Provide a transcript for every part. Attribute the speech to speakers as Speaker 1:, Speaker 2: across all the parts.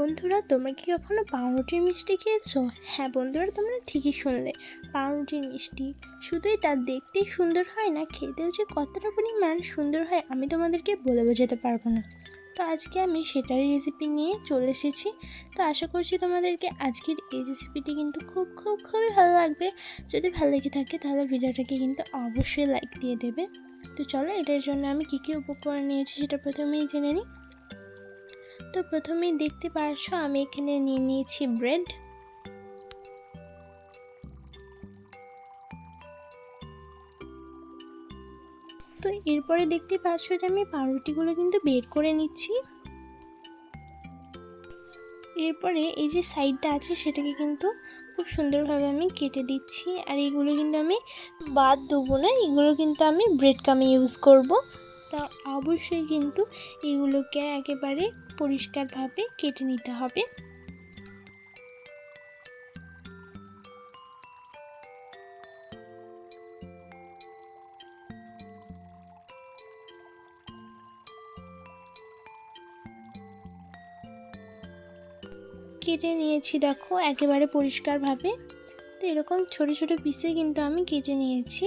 Speaker 1: বন্ধুরা, তোমরা কি কখনো পাউরুটির মিষ্টি খেয়েছো? হ্যাঁ বন্ধুরা, তোমরা ঠিকই শুনলে। পাউরুটির মিষ্টি শুধু এটা দেখতেই সুন্দর হয় না, খেতেও যে কতটা পরিমাণ সুন্দর হয় আমি তোমাদেরকে বলে বোঝাতে পারব না। তো আজকে আমি সেটারই রেসিপি নিয়ে চলে এসেছি। তো আশা করছি তোমাদেরকে আজকের এই রেসিপিটি কিন্তু খুব খুব, খুবই ভালো লাগবে। যদি ভালো লেগে থাকে তাহলে ভিডিওটাকে কিন্তু অবশ্যই লাইক দিয়ে দেবে। তো চলো এটার জন্য আমি কী কী উপকরণ নিয়েছি সেটা প্রথমেই জেনে নিই। তো প্রথমেই দেখতে পারছ, আমি এখানে নিয়ে নিয়েছি ব্রেড তো এরপরে দেখতে পাচ্ছ যে আমি পাউরুটিগুলো কিন্তু বের করে নিচ্ছি। এরপরে এই যে সাইডটা আছে, সেটাকে কিন্তু খুব সুন্দরভাবে আমি কেটে দিচ্ছি। আর এইগুলো কিন্তু আমি বাদ দেবো না, এগুলো কিন্তু আমি ব্রেড কামে ইউজ করব। তা অবশ্যই কিন্তু এগুলোকে একেবারে পরিষ্কারভাবে কেটে নিতে হবে। কেটে নিয়েছি, দেখো, একেবারে পরিষ্কারভাবে। তো এরকম ছোট ছোট পিসে কিন্তু আমি কেটে নিয়েছি।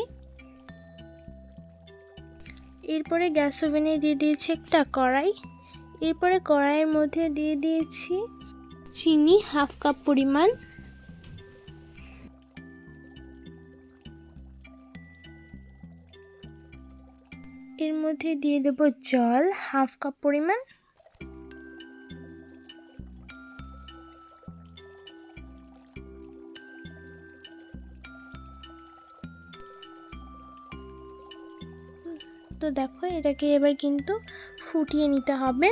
Speaker 1: এরপরে গ্যাস ওভেনে দিয়ে দিয়েছি একটা কড়াই। এরপরে কড়াইয়ের মধ্যে দিয়ে দিয়েছি চিনি, হাফ কাপ পরিমাণ। এর মধ্যে দিয়ে দেব জল, হাফ কাপ পরিমাণ। তো দেখো, এটাকে এবার কিন্তু ফুটিয়ে নিতে হবে।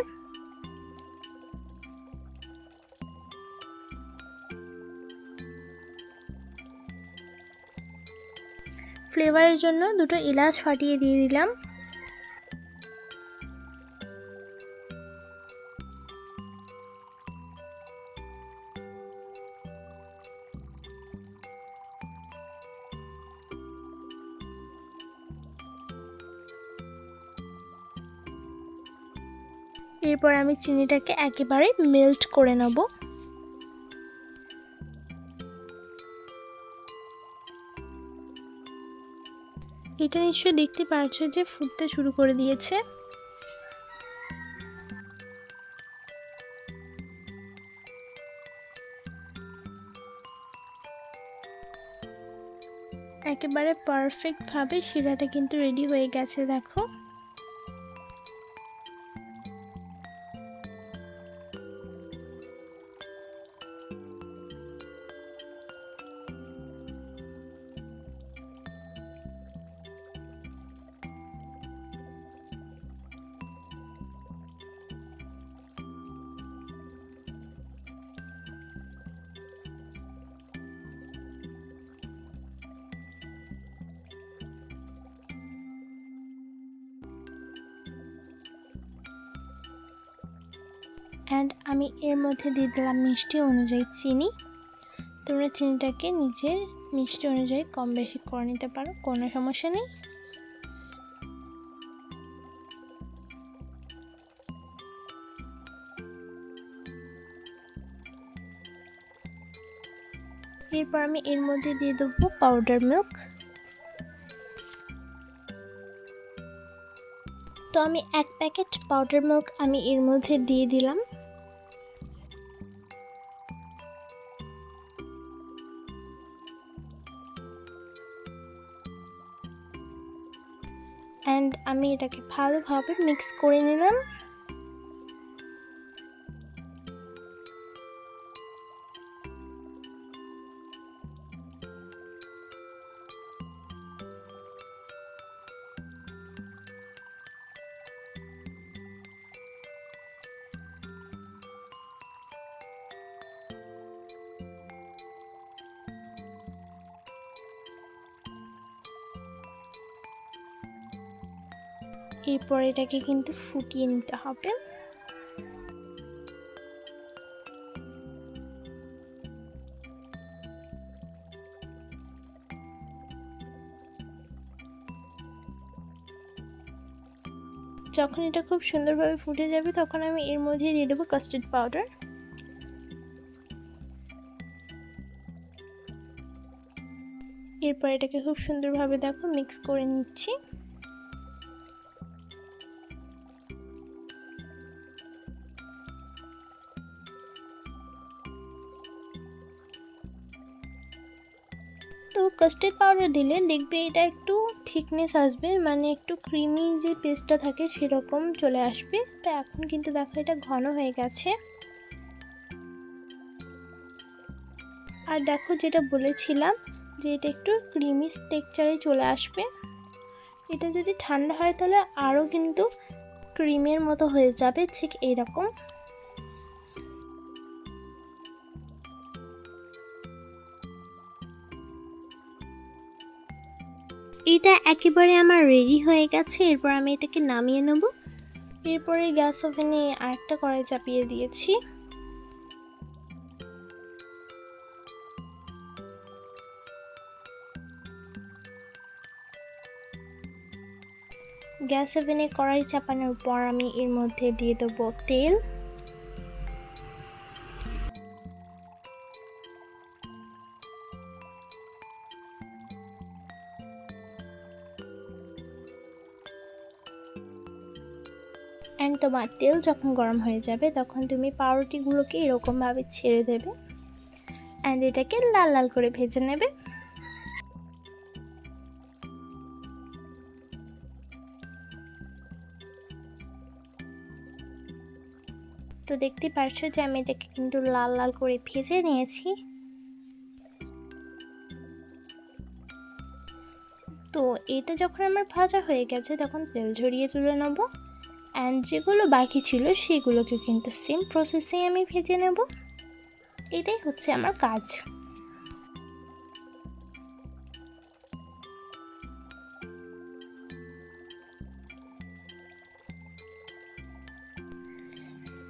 Speaker 1: ফ্লেভারের জন্য দুটো এলাচ ফাটিয়ে দিয়ে দিলাম। এরপর আমি চিনিটাকে একেবারে মেল্ট করে নেব। এটা নিশ্চয়ই দেখতে পারছ যে ফুটতে শুরু করে দিয়েছে। একেবারে পারফেক্টভাবে শিরাটা কিন্তু রেডি হয়ে গেছে, দেখো। অ্যান্ড আমি এর মধ্যে দিয়ে দিলাম মিষ্টি অনুযায়ী চিনি। তোমরা চিনিটাকে নিজের মিষ্টি অনুযায়ী কম বেশি করে নিতে পারো, কোনো সমস্যা নেই। এরপর আমি এর মধ্যে দিয়ে দেবো পাউডার মিল্ক তো আমি এক প্যাকেট পাউডার মিল্ক আমি এর মধ্যে দিয়ে দিলাম। অ্যান্ড আমি এটাকে ভালোভাবে মিক্স করে নিলাম। এরপর এটাকে কিন্তু ফুটিয়ে নিতে হবে। যখন এটা খুব সুন্দরভাবে ফুটে যাবে, তখন আমি এর মধ্যে দিয়ে দেবো কাস্টার্ড পাউডার এরপর এটাকে খুব সুন্দরভাবে দেখো মিক্স করে নিচ্ছি। তো কাস্টার্ড পাউডার দিলে দেখবে এটা একটু থিকনেস আসবে মানে একটু ক্রিমি যে পেস্টটা থাকে সেরকম চলে আসবে। তো এখন কিন্তু দেখো এটা ঘন হয়ে গেছে। আর দেখো যেটা বলেছিলাম যে এটা একটু ক্রিমি টেক্সচারে চলে আসবে। এটা যদি ঠান্ডা হয় তাহলে আরও কিন্তু ক্রিমের মতো হয়ে যাবে, ঠিক এরকম। এটা একেবারে আমার রেডি হয়ে গেছে, এরপর আমি এটাকে নামিয়ে নেব। এরপরে গ্যাস ওভেনে আরেকটা কড়াই চাপিয়ে দিয়েছি। গ্যাস ওভেনে কড়াই চাপানোর পর আমি এর মধ্যে দিয়ে দেবো তেল। অ্যান্ড তোমার তেল যখন গরম হয়ে যাবে, তখন তুমি পাউরুটিগুলোকে এরকমভাবে ছেড়ে দেবে। অ্যান্ড এটাকে লাল লাল করে ভেজে নেবে। তো দেখতে পারছ যে আমি এটাকে কিন্তু লাল লাল করে ভেজে নিয়েছি। তো এটা যখন আমার ভাজা হয়ে গেছে, তখন তেল ঝরিয়ে তুলে নেব। অ্যান্ড যেগুলো বাকি ছিল, সেগুলোকে কিন্তু সেম প্রসেসে আমি ভেজে নেব। এটাই হচ্ছে আমার কাজ।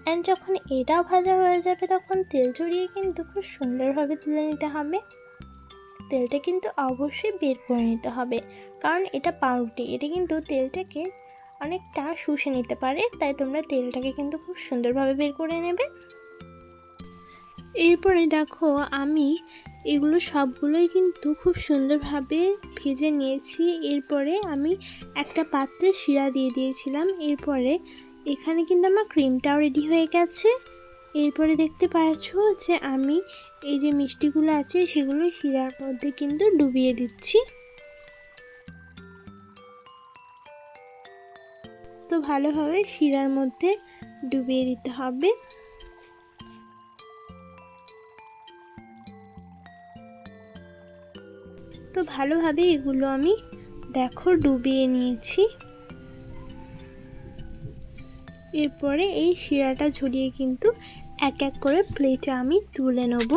Speaker 1: অ্যান্ড যখন এটাও ভাজা হয়ে যাবে, তখন তেল চড়িয়ে কিন্তু খুব সুন্দরভাবে তুলে নিতে হবে। তেলটা কিন্তু অবশ্যই বের করে নিতে হবে, কারণ এটা পাউরুটি, এটা কিন্তু তেলটাকে অনেকটা শুষে নিতে পারে, তাই তোমরা তেলটাকে কিন্তু খুব সুন্দরভাবে বের করে নেবে। এরপরে দেখো, আমি এগুলো সবগুলোই কিন্তু খুব সুন্দরভাবে ভেজে নিয়েছি। এরপরে আমি একটা পাত্রে শিরা দিয়ে দিয়েছিলাম। এরপরে এখানে কিন্তু আমার ক্রিমটাও রেডি হয়ে গেছে। এরপরে দেখতে পাচ্ছ যে আমি এই যে মিষ্টিগুলো আছে, সেগুলো শিরার মধ্যে কিন্তু ডুবিয়ে দিচ্ছি। তো ভালোভাবে শিরার মধ্যে ডুবিয়ে দিতে হবে। তো ভালোভাবে এগুলো আমি, দেখো, ডুবিয়ে নিয়েছি। এরপরে এই শিরাটা ঝরিয়ে কিন্তু এক এক করে প্লেটে আমি তুলে নেব।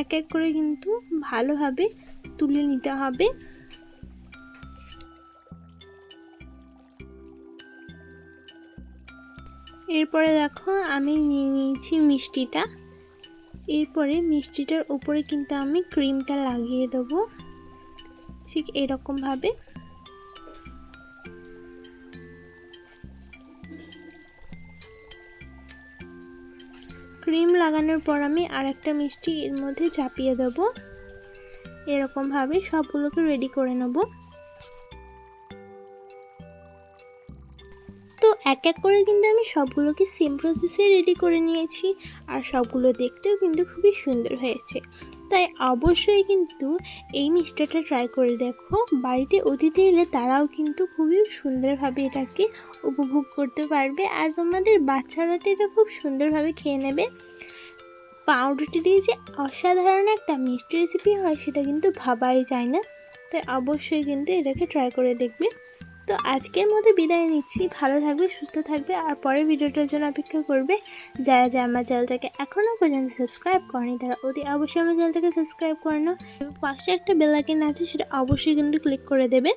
Speaker 1: এক এক করে কিন্তু ভালোভাবে তুলে নিতে হবে। এরপরে দেখো আমি নিয়ে নিয়েছি মিষ্টিটা। এরপরে মিষ্টিটার উপরে কিন্তু আমি ক্রিমটা লাগিয়ে দেবো। ঠিক এরকমভাবে। ক্রিম লাগানোর পর আমি আর একটা মিষ্টি এর মধ্যে চাপিয়ে দেব। এরকমভাবে সবগুলোকে রেডি করে নেব। তো এক এক করে কিন্তু আমি সবগুলোকে সেম প্রসেসে রেডি করে নিয়েছি। আর সবগুলো দেখতেও কিন্তু খুবই সুন্দর হয়েছে। তাই অবশ্যই কিন্তু এই মিষ্টিটা ট্রাই করে দেখো। বাড়িতে অতিথি এলে তারাও কিন্তু খুবই সুন্দরভাবে এটাকে উপভোগ করতে পারবে। আর তোমাদের বাচ্চারা এটা খুব সুন্দরভাবে খেয়ে নেবে। পাউরুটি দিয়ে যে অসাধারণ একটা মিষ্টি রেসিপি হয়, সেটা কিন্তু ভাবাই যায় না। তাই অবশ্যই কিন্তু এটাকে ট্রাই করে দেখবে। তো আজকের মতো বিদায় নিচ্ছি। ভালো থাকবে, সুস্থ থাকবে আর পরের ভিডিওটার জন্য অপেক্ষা করবে যারা যারা আমার চ্যানেলটাকে এখনও পর্যন্ত সাবস্ক্রাইব করেনি, তারা অতি অবশ্যই আমার চ্যানেলটাকে সাবস্ক্রাইব করে নাও। পাশে একটা বেলাইকেন আছে, সেটা অবশ্যই কিন্তু ক্লিক করে দেবে।